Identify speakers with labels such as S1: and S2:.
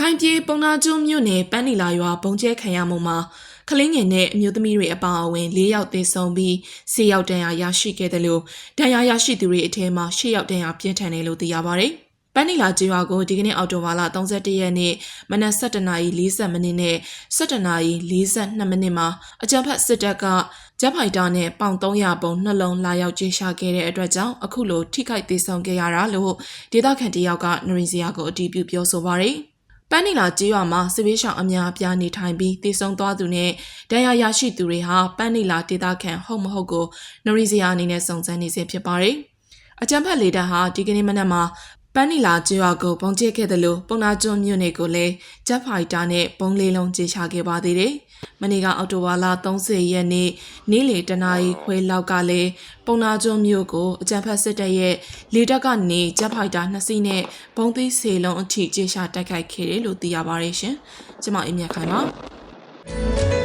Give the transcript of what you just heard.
S1: ခိုင်ပြည်ပုံနာကျွန်းမြို့နယ်ပန်းနီလာရွာဘုံကျဲခံရမှုမှာကလင်းငယ်နဲ့အမျိုးသမီးတွေအပါအဝင်၄ယောက်သေဆုံးပြီး၁၀ယောက်တန်ရာရရှိခဲ့တယ်လို့တန်ရာရရှိသူတွေအထက်မှာ၈ယောက်တန်ရာပြင်းထန်တယ်လို့သိရပါဗျ။ပန်းနီလာကျေးရွာကိုဒီကနေ့အောက်တိုဘာလ31ရက်နေ့မနက်7:40မိနစ်နဲ့7:42မိနစ်မှာအကြံဖက်စစ်တပ်ကဂျက်ဖိုက်တာနဲ့ပေါင်300ပုံနှလုံးလာရောက်ကျေရှာခဲ့တဲ့အတွက်ကြောင့်အခုလိုထိခိုက်သေးဆုံးခဲ့ရတာလို့ဒေသခံတယောက်ကနရင်စရာကိုအတည်ပြုပြောဆိုပါရယ် ပန်းနီလာကျေးရွာမှာစစ်ဘေးရှောင်အများအပြားနေထိုင်ပြီးတည်ဆုံသွားသူနဲ့ဒဏ်ရာရရှိသူတွေဟာပန်းနီလာဒေသခံဟုတ်မဟုတ်ကိုနရီစရာအနေနဲ့စုံစမ်းနေစေဖြစ်ပါတယ်။အကြံဖက်လေတပ်ဟာဒီကနေ့မနက်မှာ ပန်းနီလာကျေးရွာကိုပုံကျဲခဲ့တယ်လို့ပုံနာကျွန်းမြို့နယ်ကိုလည်းဂျက်ဖိုက်တာနဲ့ဘုံလေးလုံးကျေချခဲ့ပါသေးတယ်။မနေ့ကအောက်တိုဘာလ30ရက်နေ့နေ့လယ်တနာရီခွဲလောက်ကလည်းပုံနာကျွန်းမြို့ကိုအကြံဖက်စစ်တပ်ရဲ့လေတပ်ကနေဂျက်ဖိုက်တာနှစ်စီးနဲ့ဘုံသီးစေလုံးအထိကျေချတိုက်ခိုက်ခဲ့တယ်လို့သိရပါတယ်ရှင်။ကျွန်မအင်းမြတ်ခိုင်ပါ